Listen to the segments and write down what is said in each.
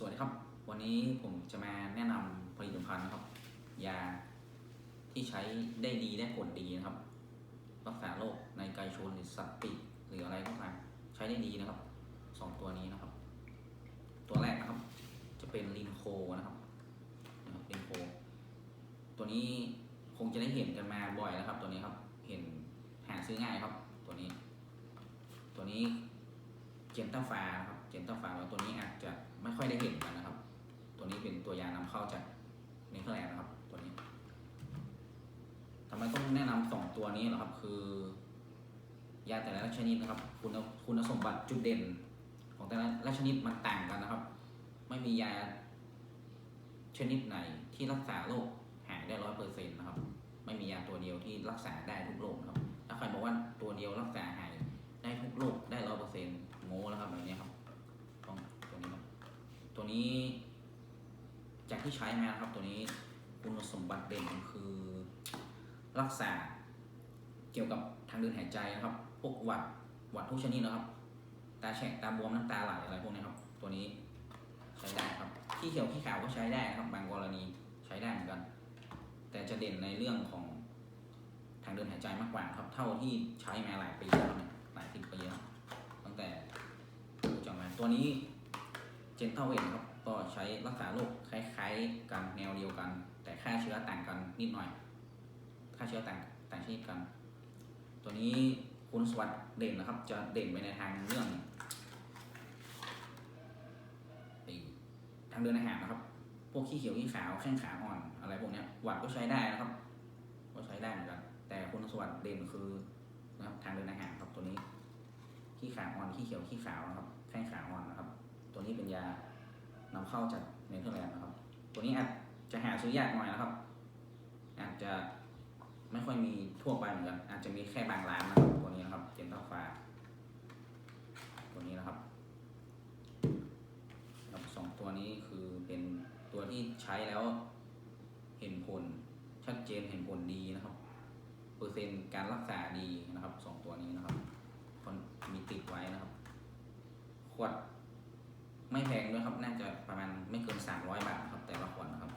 สวัสดีครับ วันนี้ผมจะมาแนะนำผลิตภัณฑ์นะครับ ยาที่ใช้ได้ดีได้ผลดีนะครับ รักษาโรคในไก่ชนหรือสัตว์ปีกหรืออะไรก็ตามใช้ได้ดีนะครับสองตัวนี้นะครับ ตัวแรกนะครับ จะเป็นลินโคนะครับนะครับลินโค ตัวนี้คงจะได้เห็นกันมาบ่อยแล้วครับ ตัวนี้ครับ เห็นหาซื้อง่ายครับ ตัวนี้ ตัวนี้ เจนต้าฟาครับเจนต้าฟาแล้วตัวนี้อาจจะไม่ค่อยได้เห็นกันนะครับ ตัวนี้เป็นตัวยานำเข้าจากเนเธอร์แลนด์นะครับ ตัวนี้ทำไมต้องแนะนำสองตัวนี้เหรอครับ คือยาแต่ละชนิดนะครับ คุณคุณสมบัติจุดเด่น ของแต่ละชนิดมันต่างกันนะครับ ไม่มียาชนิดไหนที่รักษาโรคหายได้ร้อยเปอร์เซ็นต์นะครับ ไม่มียาตัวเดียวที่รักษาได้ทุกโรคนะครับ ถ้าใครบอกว่าตัวเดียวรักษาหายได้ทุกโรคได้ร้อยเปอร์เซ็นต์ โง่แล้วครับแบบนี้ครับต้องตัวนี้ครับตัวนี้จากที่ใช้มานะครับตัวนี้คุณสมบัติเด่นคือ รักษาเกี่ยวกับทางเดินหายใจนะครับพวกหวัดหวัดทุกชนิดนะครับ ตาแฉะตาบวมน้ำตาไหลอะไรพวกนี้ครับ ตัวนี้ใช้ได้ครับขี้เขียวขี้ขาวก็ใช้ได้นะครับ บางกรณีใช้ได้เหมือนกัน แต่จะเด่นในเรื่องของทางเดินหายใจมากกว่าครับ เท่าที่ใช้มาหลายปีแล้วเนี่ยหลายสิบปีแล้ว แต่รู้จักมตัวนี้เจนเทเวนครับก็ใช้รักษาโรคคล้ายๆกันแนวเดียวกัน แต่ค่าเชื้อต่างกันนิดหน่อย ค่าเชื้อต่างต่างชนิดกัน ตัวนี้คุณสวัสดิ์เด่นนะครับ จะเด่นไปในทางเรื่องทางเดินอาหารนะครับ พวกขี้เขียวขี้ขาวแข้งขาอ่อนอะไรพวกนี้หวัดก็ใช้ได้นะครับ ก็ใช้ได้เหมือนกัน แต่คุณสมบัติเด่นคือนะครับทางเดินอาหารครับตัวนี้ ขี้ขาอ่อนขี้เขียวขี้ขาวนะครับแข้งขาอ่อนนะครับ ตัวนี้เป็นยานำเข้าจากเนเธอร์แลนด์นะครับ ตัวนี้อาจจะหาซื้อยากหน่อยนะครับ อาจจะไม่ค่อยมีทั่วไปเหมือนกันอาจจะมีแค่บางร้านนะครับตัวนี้นะครับเจนต้าฟ้าตัวนี้นะครับสองตัวนี้คือเป็นตัวที่ใช้แล้วเห็นผลชัดเจนเห็นผลดีนะครับ เปอร์เซ็นต์การรักษาดีนะครับสองตัวนี้นะครับ คนมีติดไว้นะครับ ขวดไม่แพงด้วยครับ น่าจะประมาณไม่เกินสามร้อยบาทครับ แต่ละขวดนะครับ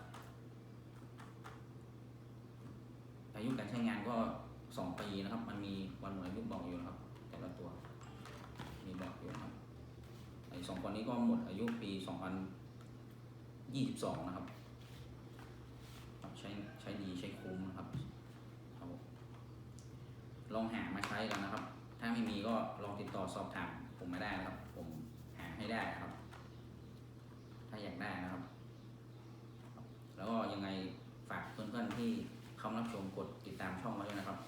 อายุการใช้งานก็สองปีนะครับ มันมีวันหมดอายุบอกอยู่นะครับ แต่ละตัว มีบอกอยู่นะครับไอ้สองคนนี้ก็หมดอายุปี2022นะครับครับ ใช้ใช้ดีใช้คุ้มนะครับครับผมลองหามาใช้กันนะครับ ถ้าไม่มีก็ลองติดต่อสอบถามผมมาได้นะครับ ผมหาให้ได้ครับ ถ้าอยากได้นะครับ แล้วก็ยังไงฝากเพื่อนๆที่เข้ารับชมกดติดตามช่องไว้ด้วยนะครับ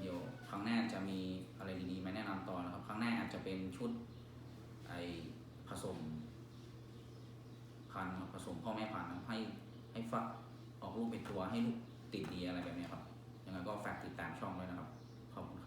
เดี๋ยวครั้งหน้าจะมีอะไรดีๆมาแนะนำต่อนะครับ ครั้งหน้าอาจจะเป็นชุดไอผสมพันธุ์ผสมพ่อแม่พันธุ์ให้ให้ฟักออกลูกเป็นตัวให้ลูกติดดีอะไรแบบนี้ครับ ยังไงก็ฝากติดตามช่องด้วยนะครับ ขอบคุณ